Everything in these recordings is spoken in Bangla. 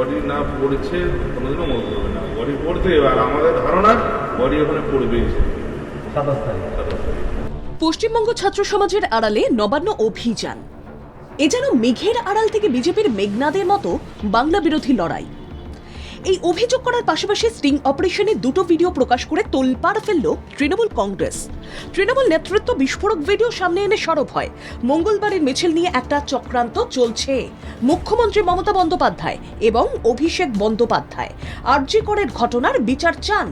বডি না পড়ছে কোনোদিনও মনে করবে না। বডি পড়তে এবার আমাদের ধারণা বডি ওখানে পড়বেই। সাতাশ তারিখ। সাতাশ তারিখ। পশ্চিমবঙ্গ ছাত্র সমাজের আড়ালে নবান্ন অভিযান। এ যেন মেঘের আড়াল থেকে বিজেপির মেঘনাদের মতো বাংলা বিরোধী লড়াই। এই অভিযোগ করার পাশাপাশি স্টিং অপারেশনে দুটো ভিডিও প্রকাশ করে তোলপাড় ফেলল তৃণমূল কংগ্রেস। তৃণমূল নেতৃত্ব বিস্ফোরক ভিডিও সামনে এনে সরব হয়। মঙ্গলবারের মিছিল নিয়ে একটা চক্রান্ত চলছে। মুখ্যমন্ত্রী মমতা বন্দ্যোপাধ্যায় এবং অভিষেক বন্দ্যোপাধ্যায়। আরজি করের ঘটনার বিচার চান।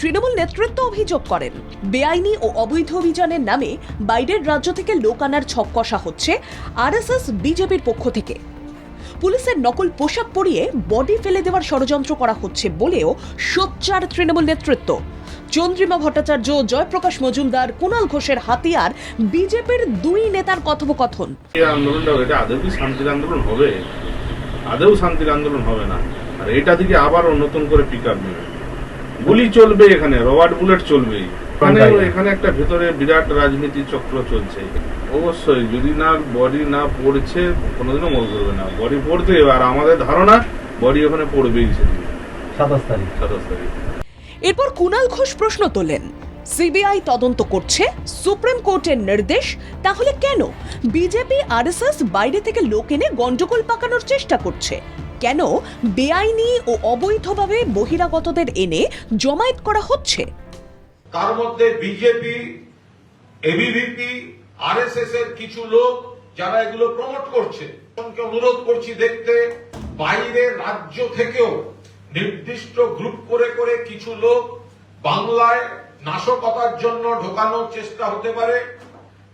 তৃণমূল নেতৃত্ব অভিযোগ করেন, বেআইনি ও অবৈধ অভিযানের নামে বাইরের রাজ্য থেকে লোক আনার ছক কষা হচ্ছে আরএসএস বিজেপির পক্ষ থেকে। পুলিশের নকল পোশাক পরিয়ে বডি ফেলে দেওয়ার ষড়যন্ত্র করা হচ্ছে বলেও সোচ্চার তৃণমূল নেতৃত্ব। চন্দ্রিমা ভট্টাচার্য জয়প্রকাশ মজুমদার কুণাল ঘোষের হাতিয়ার বিজেপির দুই নেতার কথোপকথন। এই আন্দোলনটা এটা আদৌ কি শান্তির আন্দোলন হবে? আদৌ শান্তির আন্দোলন হবে না। আর এটা থেকে আবারও নতুন করে পিক আপ নেবে। গুলি চলবে এখানে রবার্ট বুলেট চলবে এখানে এখানে একটা ভেতরে বিরাট রাজনীতি চক্র চলছে। অবশ্যই যদি না বডি না পড়ছে কোনোদিনও মনে করবে না। বডি পড়তে এবার আমাদের ধারণা বডি ওখানে পড়বেই সেদিন। সাতাশ তারিখ। সাতাশ তারিখ। এরপর কুণাল ঘোষ প্রশ্ন তোলেন, সিবিআই তদন্ত করছে? সুপ্রিম কোর্টের নির্দেশ? তাহলে কেন? বিজেপি, আরএসএস বাইরে থেকে লোক এনে গন্ডগোল পাকানোর চেষ্টা করছে। কেন বেআইনি ও অবৈধভাবে বহিরাগতদের এনে জমায়েত করা হচ্ছে? তার মধ্যে বিজেপি, এবিভিপি, আরএসএস এর কিছু লোক যারা এগুলো প্রমোট করছে অনুরোধ করছি দেখতে বাইরের রাজ্য থেকেও নির্দিষ্ট গ্রুপ করে করে কিছু লোক বাংলায় নাশকতার জন্য ঢোকানোর চেষ্টা হতে পারে।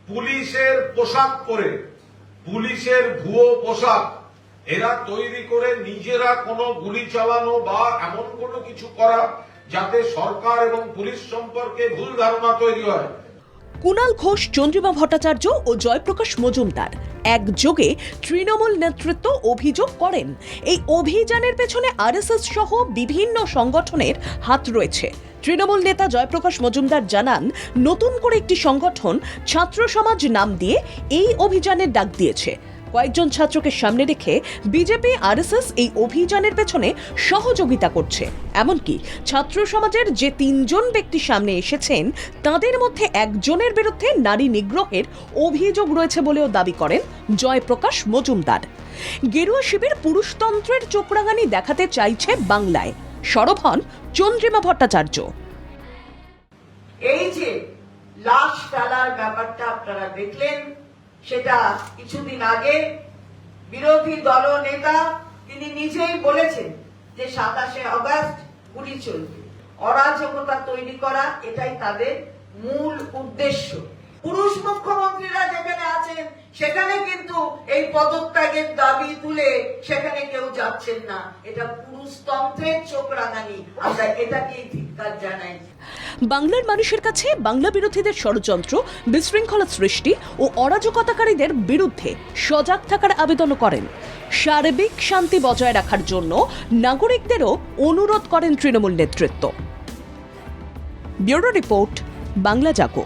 পুলিশের পোশাক পরে, পুলিশের ভুয়ো পোশাক, এরা তৈরি করে নিজেরা কোনো গুলি চালানো বা এমন কোনো কিছু করা যাতে সরকার এবং পুলিশ সম্পর্কে ভুল ধারণা তৈরি হয়। কুণাল ঘোষ, চন্দ্রিমা ভট্টাচার্য ও জয়প্রকাশ মজুমদার একযোগে তৃণমূল নেতৃত্ব অভিযোগ করেন। এই অভিযানের পেছনে আরএসএস সহ বিভিন্ন সংগঠনের হাত রয়েছে। তৃণমূল নেতা জয়প্রকাশ মজুমদার জানান, নতুন করে একটি সংগঠন ছাত্র সমাজ নাম দিয়ে এই অভিযানের ডাক দিয়েছে। কয়েকজন ছাত্রকে সামনে রেখে বিজেপি, আরএসএস এই অভিযানের পেছনে সহযোগিতা করছে। এমনকি ছাত্র সমাজের যে তিনজন ব্যক্তি সামনে এসেছেন, তাদের মধ্যে একজনের বিরুদ্ধে নারী নিগ্রহের অভিযোগ রয়েছে বলেও দাবি করেন জয়প্রকাশ মজুমদার। গেরুয়া শিবির পুরুষতন্ত্রের চোখরাঙানি দেখাতে চাইছে বাংলায়। সরব হন চন্দ্রিমা ভট্টাচার্য। এই যে লাশ ফেলার ব্যাপারটা আপনারা দেখলেন সেটা কিছুদিন আগে বিরোধী দল নেতা তিনি নিজেই বলেছেন যে সাতাশে অগাস্ট গুলি চলবে। অরাজকতা তৈরি করা এটাই তাদের মূল উদ্দেশ্য। পুরুষ মুখ্যমন্ত্রীরা যেখানে আছেন, সেখানে কিন্তু এই পদত্যাগের দাবি তুলে সেখানে কেউ যাচ্ছেন না। এটা পুরুষতন্ত্রের চোখ রাঙানি। আমরা এটাকেই ধিক্কার জানাই। বাংলার মানুষের কাছে বাংলা বিরোধীদের ষড়যন্ত্র, বিশৃঙ্খলা সৃষ্টি ও অরাজকতাকারীদের বিরুদ্ধে সজাগ থাকার আবেদনও করেন। সার্বিক শান্তি বজায় রাখার জন্য নাগরিকদেরও অনুরোধ করেন তৃণমূল নেতৃত্ব। Bureau report, Bangla Jago.